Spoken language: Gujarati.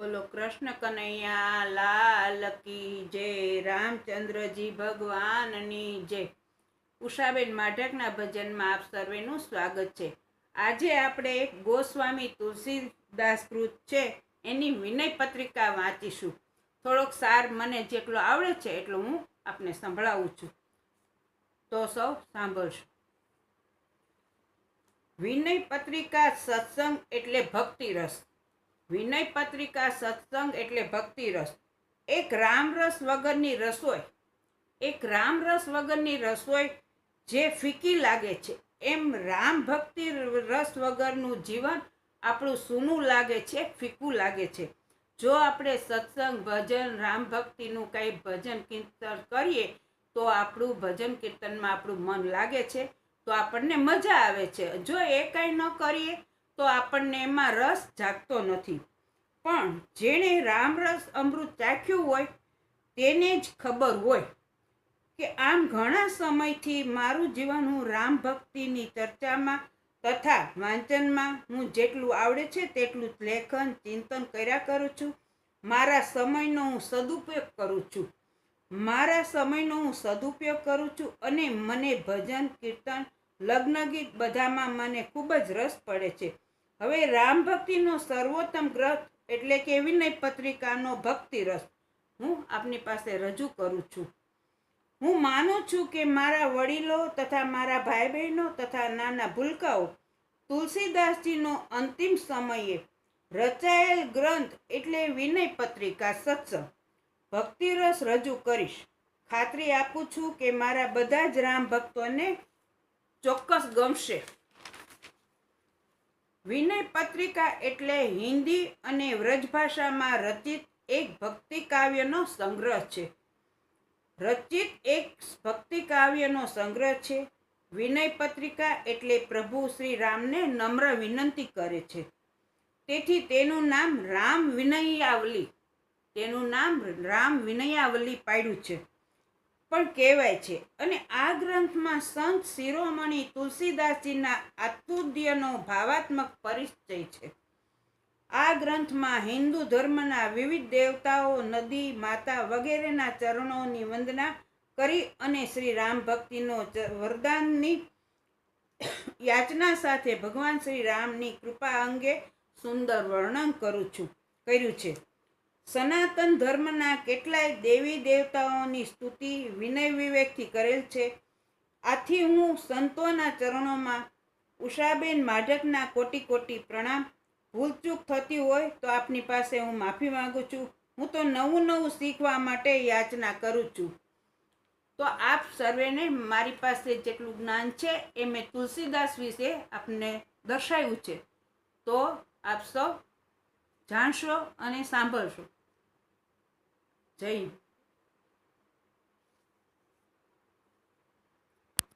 બોલો, કૃષ્ણ કનૈયા, લાલ કી જય, રામચંદ્રજી ભગવાનની જય. ઉષાબેન માઢકના ભજનમાં આપ સર્વેનું સ્વાગત છે. આજે આપણે ગોસ્વામી તુલસીદાસ કૃત છે, એની વિનય પત્રિકા વાંચીશું. થોડોક સાર મને જેટલો આવડે છે એટલો હું આપને સંભળાવું છું. તો સૌ સાંભળશું. વિનય પત્રિકા સત્સંગ એટલે ભક્તિ વિનય પત્રિકા સત્સંગ એટલે ભક્તિ રસ એક રામરસ વગરની રસોઈ. એક રામરસ વગરની રસોઈ જે ફીકી લાગે છે. એમ રામ ભક્તિ રસ વગરનું જીવન આપણું સૂનું લાગે છે, ફીકું લાગે છે. જો આપણે સત્સંગ, ભજન, રામ ભક્તિનું કંઈ ભજન કીર્તન કરીએ, તો આપણું ભજન કીર્તનમાં આપણું મન લાગે છે, તો આપણને મજા આવે છે. જો એ કાંઈ ન કરીએ તો આપણને એમાં રસ જાગતો નથી. પણ જેણે રામરસ અમૃત ચાખ્યું હોય, તેને જ ખબર હોય કે આમ ઘણા સમયથી મારું જીવન હું રામ ભક્તિની ચર્ચામાં તથા વાંચનમાં હું જેટલું આવડે છે તેટલું લેખન, ચિંતન કર્યા કરું છું. મારા સમયનો હું સદુપયોગ કરું છું. મારા સમયનો હું સદુપયોગ કરું છું અને મને ભજન, કીર્તન લગ્ન ગીત બધામાં મને ખૂબ જ રસ પડે છે. હવે રામ ભક્તિનો સર્વોત્તમ ગ્રંથ એટલે કે વિનય પત્રિકાનો ભક્તિ હું આપની પાસે રજૂ કરું છું. હું માનું છું કે મારા વડીલો તથા મારા ભાઈ બહેનો તથા નાના ભૂલકાઓ તુલસીદાસજીનો અંતિમ સમયે રચાયેલ ગ્રંથ એટલે વિનય પત્રિકા સત્સંગ. ભક્તિરસ રજૂ કરીશ. ખાતરી આપું છું કે મારા બધા જ રામ ભક્તોને ચોક્કસ ગમશે. વિનય પત્રિકા એટલે હિન્દી અને વ્રજભાષામાં રચિત એક ભક્તિ કાવ્યનો સંગ્રહ છે. રચિત એક ભક્તિ કાવ્યનો સંગ્રહ છે. વિનય પત્રિકા એટલે પ્રભુ શ્રી રામને નમ્ર વિનંતી કરે છે. તેથી તેનું નામ રામ વિનયાવલી, તેનું નામ રામ વિનયાવલી પાડ્યું છે. પણ કહેવાય છે. અને આ ગ્રંથમાં સંત શિરોમણી તુલસીદાસજીના આતુર્યનો ભાવાત્મક પરિચય છે. આ ગ્રંથમાં હિન્દુ ધર્મના વિવિધ દેવતાઓ, નદી, માતા વગેરેના ચરણોની વંદના કરી અને શ્રી રામ ભક્તિનો વરદાનની યાચના સાથે ભગવાન શ્રી રામની કૃપા અંગે સુંદર વર્ણન કરું છું, કર્યું છે. સનાતન ધર્મના કેટલાય દેવી દેવતાઓની સ્તુતિ વિનય વિવેકથી કરેલ છે. આથી હું સંતોના ચરણોમાં ઉષાબેન માઢકના કોટી કોટી પ્રણામ, ભૂલચૂક થતી હોય તો આપની પાસે હું માફી માંગુ છું. હું તો નવું નવું શીખવા માટે યાચના કરું છું. તો આપ સર્વેને મારી પાસે જેટલું જ્ઞાન છે એ મેં તુલસીદાસ વિશે આપને દર્શાવ્યું છે. તો આપ સૌ જાણશો અને સાંભળશો. જય હિન્દ